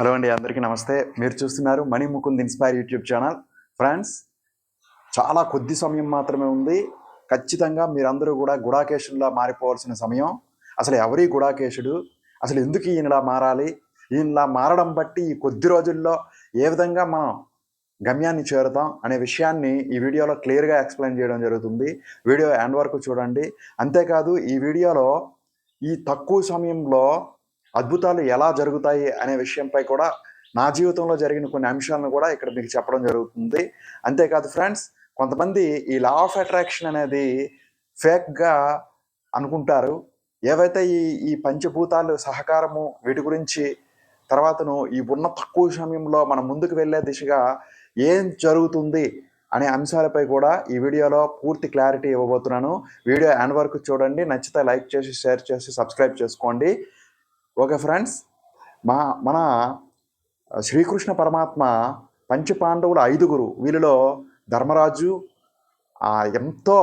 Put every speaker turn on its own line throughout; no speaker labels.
Hello అండి అందరికీ నమస్తే. మీరు చూస్తున్నారు Mani Mukund inspire YouTube channel. Friends చాలా కొద్ది సమయం మాత్రమే ఉంది. ఖచ్చితంగా మీరందరూ కూడా గుడాకేశుల్లా మారిపోవాల్సిన సమయం. అసలు ఎవరి గుడాకేశుడు? అసలు ఎందుకు ఈయనలా మారాలి? ఈయనలా మారడం బట్టి ఈ కొద్ది రోజుల్లో ఏ విధంగా మనం గమ్యాన్ని చేరుతాం అనే విషయాన్ని ఈ వీడియోలో క్లియర్గా ఎక్స్ప్లెయిన్ చేయడం జరుగుతుంది. వీడియో ఎండ్ వరకు చూడండి. అంతేకాదు ఈ వీడియోలో ఈ తక్కువ సమయంలో అద్భుతాలు ఎలా జరుగుతాయి అనే విషయంపై కూడా నా జీవితంలో జరిగిన కొన్ని అంశాలను కూడా ఇక్కడ మీకు చెప్పడం జరుగుతుంది. అంతేకాదు ఫ్రెండ్స్ కొంతమంది ఈ లా ఆఫ్ అట్రాక్షన్ అనేది ఫేక్గా అనుకుంటారు. ఏవైతే ఈ ఈ పంచభూతాలు సహకారము వీటి గురించి తర్వాతను ఈ ఉన్న తక్కువ సమయంలో మనం ముందుకు వెళ్ళే దిశగా ఏం జరుగుతుంది అనే అంశాలపై కూడా ఈ వీడియోలో పూర్తి క్లారిటీ ఇవ్వబోతున్నాను. వీడియో ఎండ్ వరకు చూడండి. నచ్చితే లైక్ చేసి షేర్ చేసి సబ్స్క్రైబ్ చేసుకోండి. ఓకే ఫ్రెండ్స్ మా మన శ్రీకృష్ణ పరమాత్మ పంచపాండవుల ఐదుగురు వీళ్ళలో ధర్మరాజు ఆ, ఎంతో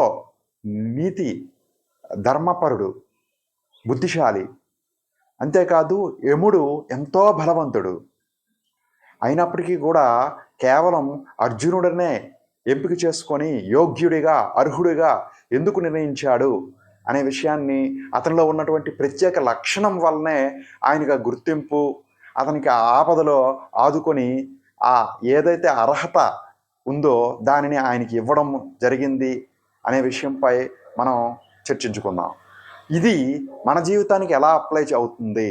నీతి ధర్మపరుడు బుద్ధిశాలి. అంతేకాదు యముడు ఎంతో బలవంతుడు. అయినప్పటికీ కూడా కేవలం అర్జునుడనే ఎంపిక చేసుకొని యోగ్యుడిగా అర్హుడిగా ఎందుకు నిర్ణయించాడు? అనే విషయాన్ని అతనిలో ఉన్నటువంటి ప్రత్యేక లక్షణం వల్లనే ఆయనగా గుర్తింపు అతనికి ఆ ఆపదలో ఆదుకొని ఆ ఏదైతే అర్హత ఉందో దానిని ఆయనకి ఇవ్వడం జరిగింది అనే విషయంపై మనం చర్చించుకుందాం. ఇది మన జీవితానికి ఎలా అప్లై అవుతుంది?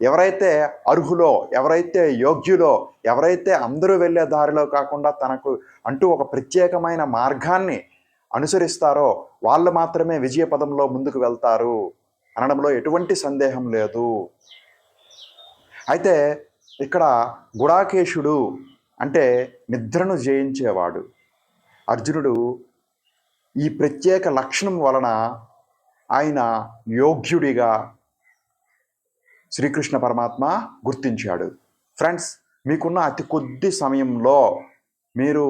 ఎవరైతే అర్హులో ఎవరైతే యోగ్యులో ఎవరైతే అందరూ వెళ్ళే దారిలో కాకుండా తనకు అంటూ ఒక ప్రత్యేకమైన మార్గాన్ని అనుసరిస్తారో వాళ్ళు మాత్రమే విజయ పదంలో ముందుకు వెళ్తారు అనడంలో ఎటువంటి సందేహం లేదు. అయితే ఇక్కడ గుడాకేశుడు అంటే నిద్రను జయించేవాడు. అర్జునుడు ఈ ప్రత్యేక లక్షణం వలన ఆయన యోగ్యుడిగా శ్రీకృష్ణ పరమాత్మ గుర్తించాడు. ఫ్రెండ్స్ మీకున్న అతి కొద్ది సమయంలో మీరు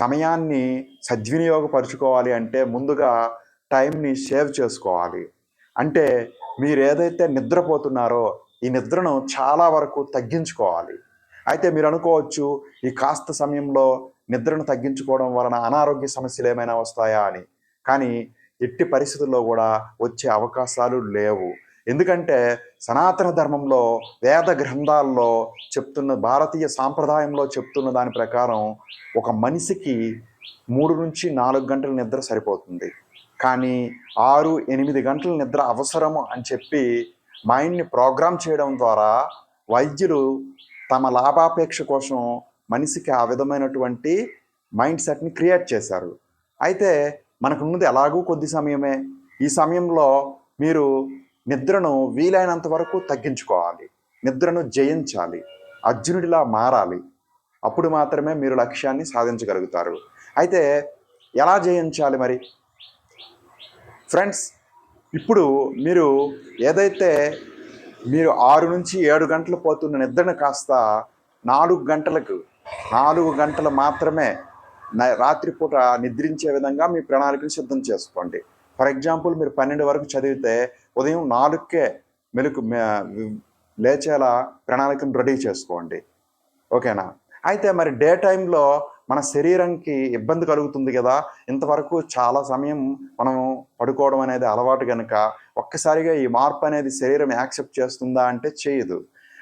సమయాన్ని సద్వినియోగపరుచుకోవాలి అంటే ముందుగా టైంని సేవ్ చేసుకోవాలి. అంటే మీరు ఏదైతే నిద్రపోతున్నారో ఈ నిద్రను చాలా వరకు తగ్గించుకోవాలి. అయితే మీరు అనుకోవచ్చు ఈ కాస్త సమయంలో నిద్రను తగ్గించుకోవడం వలన అనారోగ్య సమస్యలు ఏమైనా వస్తాయా అని. కానీ ఎట్టి పరిస్థితుల్లో కూడా వచ్చే అవకాశాలు లేవు. ఎందుకంటే సనాతన ధర్మంలో వేద గ్రంథాల్లో చెప్తున్న భారతీయ సాంప్రదాయంలో చెప్తున్న దాని ప్రకారం ఒక మనిషికి మూడు నుంచి నాలుగు గంటల నిద్ర సరిపోతుంది. కానీ ఆరు ఎనిమిది గంటల నిద్ర అవసరము అని చెప్పి మైండ్ని ప్రోగ్రామ్ చేయడం ద్వారా వైద్యులు తమ లాభాపేక్ష కోసం మనిషికి ఆ విధమైనటువంటి మైండ్ సెట్ని క్రియేట్ చేశారు. అయితే మనకున్నది ఎలాగూ కొద్ది సమయమే. ఈ సమయంలో మీరు నిద్రను వీలైనంత వరకు తగ్గించుకోవాలి. నిద్రను జయించాలి. అర్జునుడిలా మారాలి. అప్పుడు మాత్రమే మీరు లక్ష్యాన్ని సాధించగలుగుతారు. అయితే ఎలా జయించాలి మరి? ఫ్రెండ్స్ ఇప్పుడు మీరు ఏదైతే మీరు ఆరు నుంచి ఏడు గంటలు పోతున్న నిద్రను కాస్త నాలుగు గంటలకు నాలుగు గంటలు మాత్రమే రాత్రిపూట నిద్రించే విధంగా మీ ప్రణాళికను సిద్ధం చేసుకోండి. ఫర్ ఎగ్జాంపుల్ మీరు పన్నెండు వరకు చదివితే ఉదయం నాలుగుకే మెలకు లేచేలా ప్రణాళికను రెడీ చేసుకోండి. ఓకేనా? అయితే మరి డే టైంలో మన శరీరంకి ఇబ్బంది కలుగుతుంది కదా ఇంతవరకు చాలా సమయం మనం పడుకోవడం అనేది అలవాటు కనుక ఒక్కసారిగా ఈ మార్పు అనేది శరీరం యాక్సెప్ట్ చేస్తుందా అంటే చేయదు.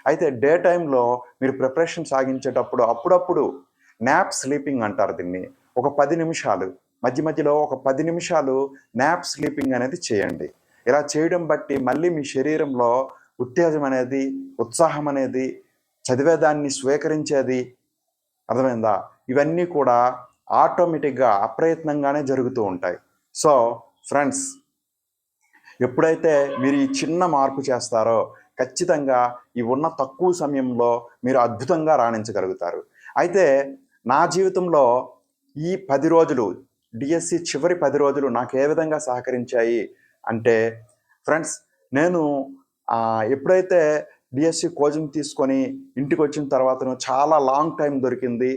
అయితే డే టైంలో మీరు ప్రిపరేషన్ సాగించేటప్పుడు అప్పుడప్పుడు నాప్ స్లీపింగ్ అంటారు దీన్ని. ఒక పది నిమిషాలు మధ్య మధ్యలో ఒక పది నిమిషాలు నాప్ స్లీపింగ్ అనేది చేయండి. ఇలా చేయడం బట్టి మళ్ళీ మీ శరీరంలో ఉత్తేజం అనేది ఉత్సాహం అనేది చదివేదాన్ని స్వీకరించేది అర్థమైందా? ఇవన్నీ కూడా ఆటోమేటిక్గా అప్రయత్నంగానే జరుగుతూ ఉంటాయి. సో ఫ్రెండ్స్ ఎప్పుడైతే మీరు ఈ చిన్న మార్పు చేస్తారో ఖచ్చితంగా ఈ ఉన్న తక్కువ సమయంలో మీరు అద్భుతంగా రాణించగలుగుతారు. అయితే నా జీవితంలో ఈ పది రోజులు డిఎస్సి చివరి పది రోజులు నాకు ఏ విధంగా సహకరించాయి? అంటే ఫ్రెండ్స్ నేను ఎప్పుడైతే డిఎస్సి కోచింగ్ తీసుకొని ఇంటికి వచ్చిన తర్వాత చాలా లాంగ్ టైం దొరికింది.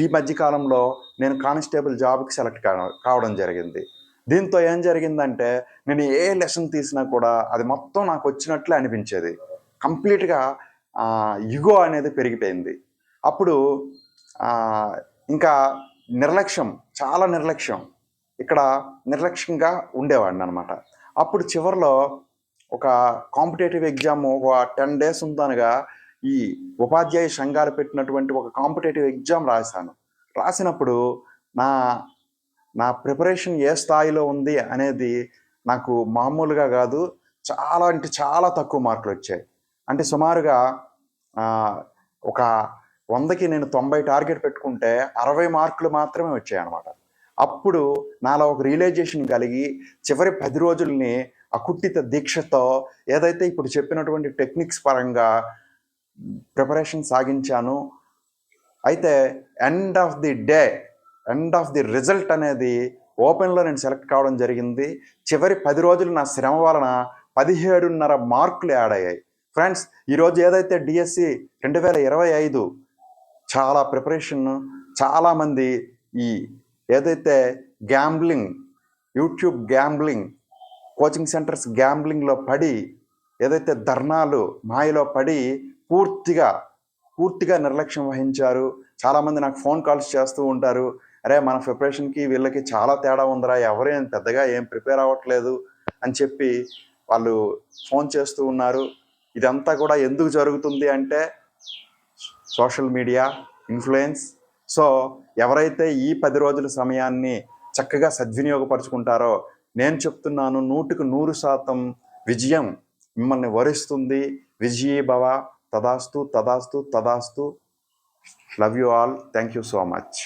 ఈ మధ్యకాలంలో నేను కానిస్టేబుల్ జాబ్కి సెలెక్ట్ కావడం జరిగింది. దీంతో ఏం జరిగిందంటే నేను ఏ లెసన్ తీసినా కూడా అది మొత్తం నాకు వచ్చినట్లే అనిపించేది. కంప్లీట్గా యుగో అనేది పెరిగిపోయింది. అప్పుడు ఇంకా నిర్లక్ష్యం చాలా నిర్లక్ష్యం. ఇక్కడ నిర్లక్ష్యంగా ఉండేవాడిని అనమాట అప్పుడు చివరిలో ఒక కాంపిటేటివ్ ఎగ్జామ్ ఒక టెన్ డేస్ ఉందనగా ఈ ఉపాధ్యాయ సంఘాలు పెట్టినటువంటి ఒక కాంపిటేటివ్ ఎగ్జామ్ రాశాను. రాసినప్పుడు నా నా ప్రిపరేషన్ ఏ స్థాయిలో ఉంది అనేది నాకు మామూలుగా కాదు చాలా అంటే చాలా తక్కువ మార్కులు వచ్చాయి. అంటే సుమారుగా ఒక వందకి నేను తొంభై టార్గెట్ పెట్టుకుంటే అరవై మార్కులు మాత్రమే వచ్చాయి అనమాట అప్పుడు నాలో ఒక రియలైజేషన్ కలిగి చివరి పది రోజుల్ని అకుట్టిత దీక్షతో ఏదైతే ఇప్పుడు చెప్పినటువంటి టెక్నిక్స్ పరంగా ప్రిపరేషన్ సాగించాను అయితే end of the day end of the result అనేది ఓపెన్లో నేను సెలెక్ట్ కావడం జరిగింది. చివరి పది రోజులు నా శ్రమ వలన పదిహేడున్నర మార్కులు యాడ్ అయ్యాయి. ఫ్రెండ్స్ ఈరోజు ఏదైతే డిఎస్సి రెండు వేల ఇరవై ఐదు చాలా ప్రిపరేషన్ చాలామంది ఈ ఏదైతే gambling YouTube gambling coaching centres గ్యాంబ్లింగ్లో పడి ఏదైతే ధర్నాలు మాయలో పడి పూర్తిగా పూర్తిగా నిర్లక్ష్యం వహించారు చాలామంది నాకు ఫోన్ కాల్స్ చేస్తూ ఉంటారు అరే మన ప్రిపరేషన్కి వీళ్ళకి చాలా తేడా ఉందిరా ఎవరేం పెద్దగా ఏం ప్రిపేర్ అవ్వట్లేదు అని చెప్పి వాళ్ళు ఫోన్ చేస్తూ ఉన్నారు. ఇదంతా కూడా ఎందుకు జరుగుతుంది అంటే సోషల్ మీడియా ఇన్ఫ్లుయెన్స్ సో ఎవరైతే ఈ పది రోజుల సమయాన్ని చక్కగా సద్వినియోగపరుచుకుంటారో నేను చెప్తున్నాను నూటికి నూరు శాతం విజయం మిమ్మల్ని వరిస్తుంది. విజయీభవ తదాస్తు తదాస్తు తదాస్తు. Love you all thank you so much